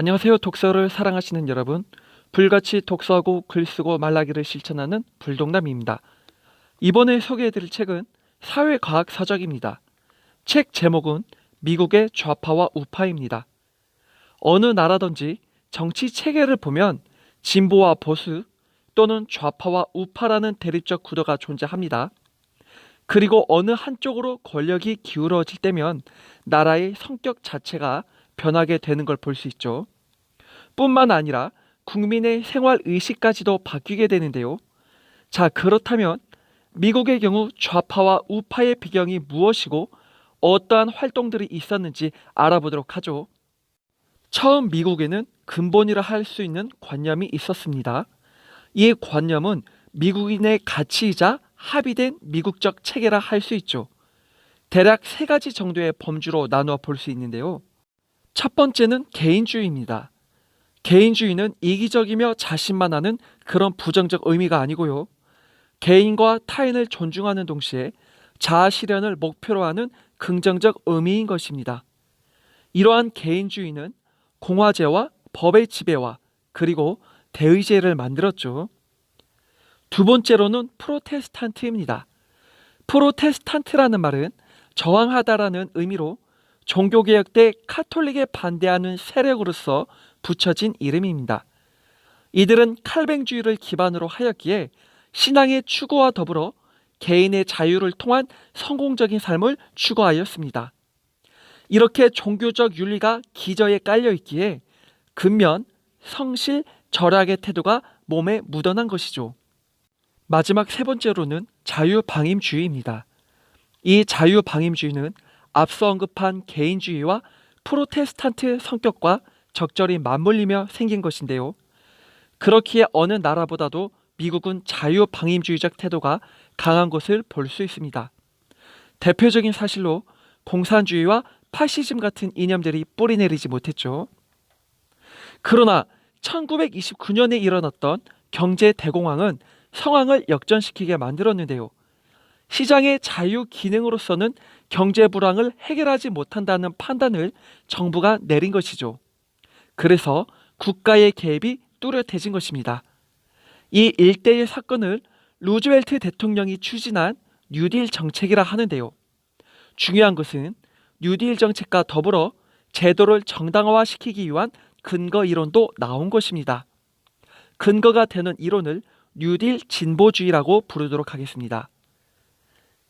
안녕하세요. 독서를 사랑하시는 여러분. 불같이 독서하고 글 쓰고 말라기를 실천하는 불독남입니다. 이번에 소개해드릴 책은 사회과학 서적입니다. 책 제목은 미국의 좌파와 우파입니다. 어느 나라든지 정치 체계를 보면 진보와 보수 또는 좌파와 우파라는 대립적 구도가 존재합니다. 그리고 어느 한쪽으로 권력이 기울어질 때면 나라의 성격 자체가 변하게 되는 걸 볼 수 있죠. 뿐만 아니라 국민의 생활 의식까지도 바뀌게 되는데요. 자, 그렇다면 미국의 경우 좌파와 우파의 배경이 무엇이고 어떠한 활동들이 있었는지 알아보도록 하죠. 처음 미국에는 근본이라 할 수 있는 관념이 있었습니다. 이 관념은 미국인의 가치이자 합의된 미국적 체계라 할 수 있죠. 대략 세 가지 정도의 범주로 나누어 볼 수 있는데요. 첫 번째는 개인주의입니다. 개인주의는 이기적이며 자신만 하는 그런 부정적 의미가 아니고요. 개인과 타인을 존중하는 동시에 자아 실현을 목표로 하는 긍정적 의미인 것입니다. 이러한 개인주의는 공화제와 법의 지배와 그리고 대의제를 만들었죠. 두 번째로는 프로테스탄트입니다. 프로테스탄트라는 말은 저항하다라는 의미로 종교개혁 때 카톨릭에 반대하는 세력으로서 붙여진 이름입니다. 이들은 칼뱅주의를 기반으로 하였기에 신앙의 추구와 더불어 개인의 자유를 통한 성공적인 삶을 추구하였습니다. 이렇게 종교적 윤리가 기저에 깔려 있기에 근면, 성실, 절약의 태도가 몸에 묻어난 것이죠. 마지막 세 번째로는 자유방임주의입니다. 이 자유방임주의는 앞서 언급한 개인주의와 프로테스탄트 성격과 적절히 맞물리며 생긴 것인데요. 그렇기에 어느 나라보다도 미국은 자유방임주의적 태도가 강한 것을 볼 수 있습니다. 대표적인 사실로 공산주의와 파시즘 같은 이념들이 뿌리내리지 못했죠. 그러나 1929년에 일어났던 경제 대공황은 상황을 역전시키게 만들었는데요. 시장의 자유 기능으로서는 경제 불황을 해결하지 못한다는 판단을 정부가 내린 것이죠. 그래서 국가의 개입이 뚜렷해진 것입니다. 이 일대의 사건을 루즈웰트 대통령이 추진한 뉴딜 정책이라 하는데요. 중요한 것은 뉴딜 정책과 더불어 제도를 정당화시키기 위한 근거 이론도 나온 것입니다. 근거가 되는 이론을 뉴딜 진보주의라고 부르도록 하겠습니다.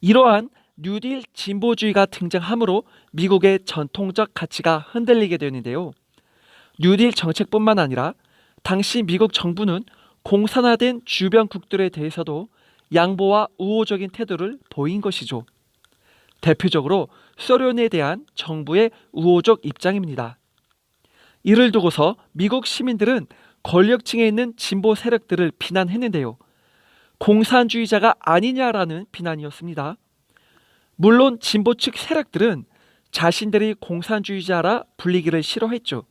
이러한 뉴딜 진보주의가 등장함으로 미국의 전통적 가치가 흔들리게 되는데요. 뉴딜 정책뿐만 아니라 당시 미국 정부는 공산화된 주변국들에 대해서도 양보와 우호적인 태도를 보인 것이죠. 대표적으로 소련에 대한 정부의 우호적 입장입니다. 이를 두고서 미국 시민들은 권력층에 있는 진보 세력들을 비난했는데요. 공산주의자가 아니냐라는 비난이었습니다. 물론 진보 측 세력들은 자신들이 공산주의자라 불리기를 싫어했죠.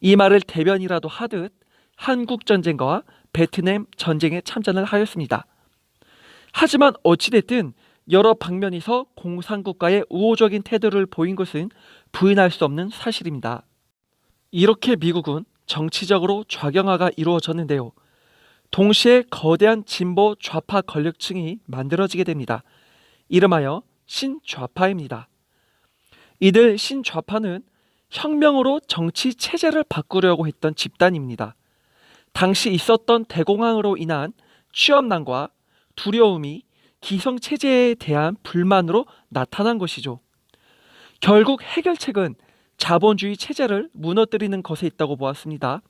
이 말을 대변이라도 하듯 한국 전쟁과 베트남 전쟁에 참전을 하였습니다. 하지만 어찌됐든 여러 방면에서 공산국가의 우호적인 태도를 보인 것은 부인할 수 없는 사실입니다. 이렇게 미국은 정치적으로 좌경화가 이루어졌는데요. 동시에 거대한 진보 좌파 권력층이 만들어지게 됩니다. 이름하여 신좌파입니다. 이들 신좌파는 혁명으로 정치 체제를 바꾸려고 했던 집단입니다. 당시 있었던 대공황으로 인한 취업난과 두려움이 기성 체제에 대한 불만으로 나타난 것이죠. 결국 해결책은 자본주의 체제를 무너뜨리는 것에 있다고 보았습니다.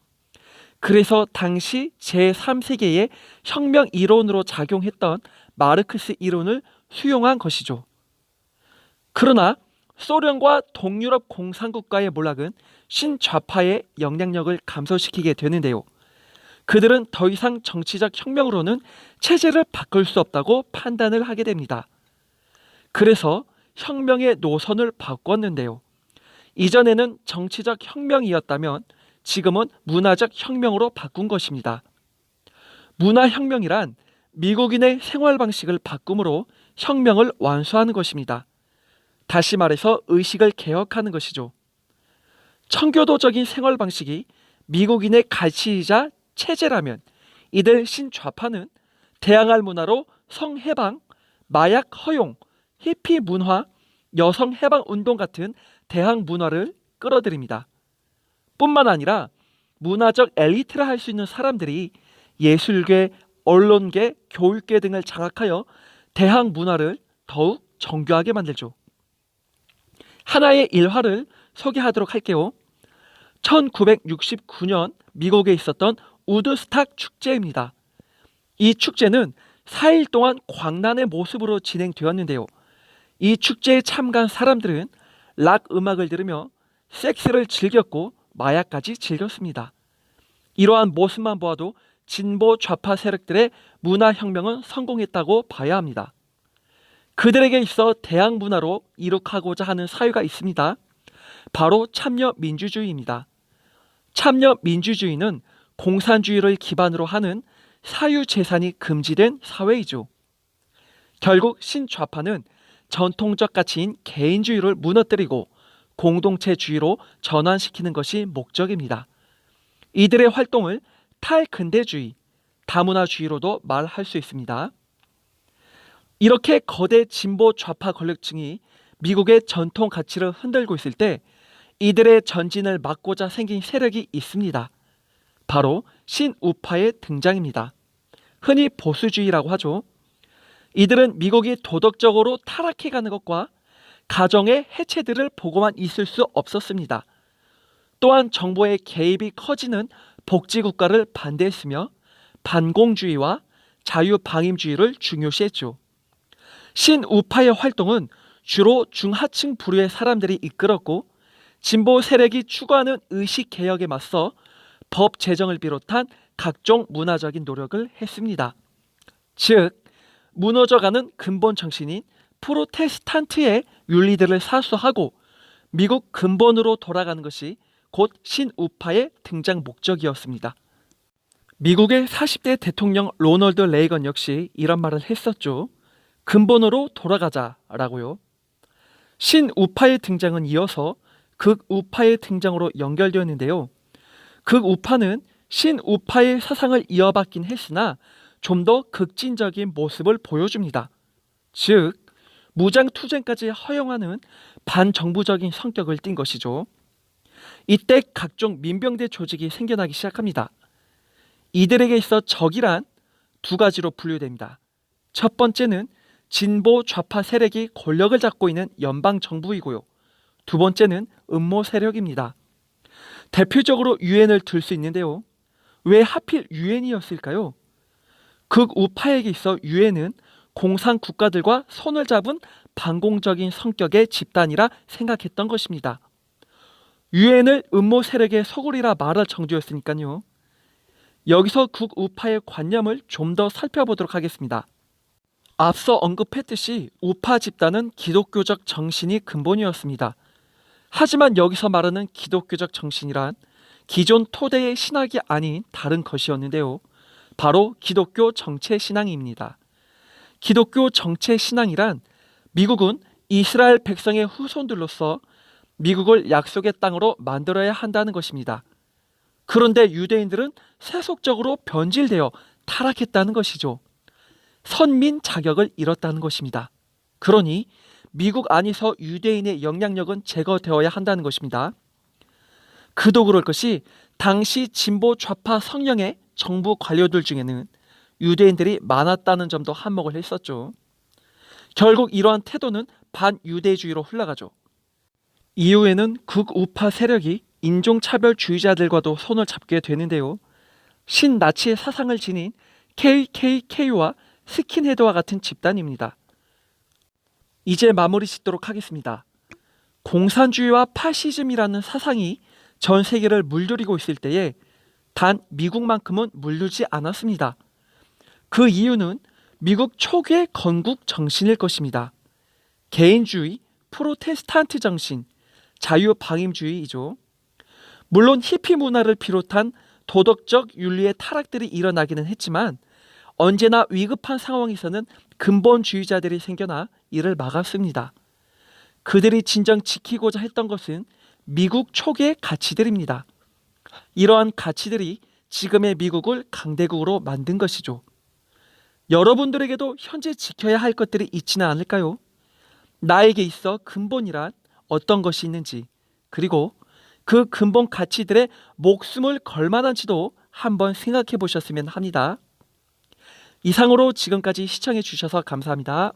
그래서 당시 제3세계의 혁명 이론으로 작용했던 마르크스 이론을 수용한 것이죠. 그러나 소련과 동유럽 공산국가의 몰락은 신좌파의 영향력을 감소시키게 되는데요. 그들은 더 이상 정치적 혁명으로는 체제를 바꿀 수 없다고 판단을 하게 됩니다. 그래서 혁명의 노선을 바꿨는데요. 이전에는 정치적 혁명이었다면 지금은 문화적 혁명으로 바꾼 것입니다. 문화혁명이란 미국인의 생활 방식을 바꿈으로 혁명을 완수하는 것입니다. 다시 말해서 의식을 개혁하는 것이죠. 청교도적인 생활 방식이 미국인의 가치이자 체제라면 이들 신좌파는 대항할 문화로 성해방, 마약 허용, 히피 문화, 여성 해방 운동 같은 대항 문화를 끌어들입니다. 뿐만 아니라 문화적 엘리트라 할 수 있는 사람들이 예술계, 언론계, 교육계 등을 장악하여 대항 문화를 더욱 정교하게 만들죠. 하나의 일화를 소개하도록 할게요. 1969년 미국에 있었던 우드스탁 축제입니다. 이 축제는 4일 동안 광란의 모습으로 진행되었는데요. 이 축제에 참가한 사람들은 락 음악을 들으며 섹스를 즐겼고 마약까지 즐겼습니다. 이러한 모습만 보아도 진보 좌파 세력들의 문화혁명은 성공했다고 봐야 합니다. 그들에게 있어 대항 문화로 이룩하고자 하는 사유가 있습니다. 바로 참여 민주주의입니다. 참여 민주주의는 공산주의를 기반으로 하는 사유 재산이 금지된 사회이죠. 결국 신좌파는 전통적 가치인 개인주의를 무너뜨리고 공동체주의로 전환시키는 것이 목적입니다. 이들의 활동을 탈근대주의, 다문화주의로도 말할 수 있습니다. 이렇게 거대 진보 좌파 권력층이 미국의 전통 가치를 흔들고 있을 때 이들의 전진을 막고자 생긴 세력이 있습니다. 바로 신우파의 등장입니다. 흔히 보수주의라고 하죠. 이들은 미국이 도덕적으로 타락해가는 것과 가정의 해체들을 보고만 있을 수 없었습니다. 또한 정부의 개입이 커지는 복지국가를 반대했으며 반공주의와 자유방임주의를 중요시했죠. 신우파의 활동은 주로 중하층 부류의 사람들이 이끌었고 진보 세력이 추구하는 의식 개혁에 맞서 법 제정을 비롯한 각종 문화적인 노력을 했습니다. 즉 무너져가는 근본 정신인 프로테스탄트의 윤리들을 사수하고 미국 근본으로 돌아가는 것이 곧 신우파의 등장 목적이었습니다. 미국의 40대 대통령 로널드 레이건 역시 이런 말을 했었죠. 근본으로 돌아가자라고요. 신우파의 등장은 이어서 극우파의 등장으로 연결되었는데요. 극우파는 신우파의 사상을 이어받긴 했으나 좀 더 극진적인 모습을 보여줍니다. 즉, 무장 투쟁까지 허용하는 반정부적인 성격을 띈 것이죠. 이때 각종 민병대 조직이 생겨나기 시작합니다. 이들에게 있어 적이란 두 가지로 분류됩니다. 첫 번째는 진보 좌파 세력이 권력을 잡고 있는 연방 정부이고요. 두 번째는 음모 세력입니다. 대표적으로 유엔을 들 수 있는데요. 왜 하필 유엔이었을까요? 극우파에게 있어 유엔은 공산 국가들과 손을 잡은 반공적인 성격의 집단이라 생각했던 것입니다. 유엔을 음모 세력의 소굴이라 말할 정도였으니까요. 여기서 극우파의 관념을 좀 더 살펴보도록 하겠습니다. 앞서 언급했듯이 우파 집단은 기독교적 정신이 근본이었습니다. 하지만 여기서 말하는 기독교적 정신이란 기존 토대의 신학이 아닌 다른 것이었는데요. 바로 기독교 정체 신앙입니다. 기독교 정체 신앙이란 미국은 이스라엘 백성의 후손들로서 미국을 약속의 땅으로 만들어야 한다는 것입니다. 그런데 유대인들은 세속적으로 변질되어 타락했다는 것이죠. 선민 자격을 잃었다는 것입니다. 그러니 미국 안에서 유대인의 영향력은 제거되어야 한다는 것입니다. 그도 그럴 것이 당시 진보 좌파 성령의 정부 관료들 중에는 유대인들이 많았다는 점도 한몫을 했었죠. 결국 이러한 태도는 반유대주의로 흘러가죠. 이후에는 극우파 세력이 인종차별주의자들과도 손을 잡게 되는데요. 신나치의 사상을 지닌 KKK와 스킨헤드와 같은 집단입니다. 이제 마무리 짓도록 하겠습니다. 공산주의와 파시즘이라는 사상이 전 세계를 물들이고 있을 때에 단 미국만큼은 물들지 않았습니다. 그 이유는 미국 초기의 건국 정신일 것입니다. 개인주의, 프로테스탄트 정신, 자유방임주의이죠. 물론 히피 문화를 비롯한 도덕적 윤리의 타락들이 일어나기는 했지만 언제나 위급한 상황에서는 근본주의자들이 생겨나 이를 막았습니다. 그들이 진정 지키고자 했던 것은 미국 초기의 가치들입니다. 이러한 가치들이 지금의 미국을 강대국으로 만든 것이죠. 여러분들에게도 현재 지켜야 할 것들이 있지는 않을까요? 나에게 있어 근본이란 어떤 것이 있는지, 그리고 그 근본 가치들의 목숨을 걸 만한지도 한번 생각해 보셨으면 합니다. 이상으로 지금까지 시청해 주셔서 감사합니다.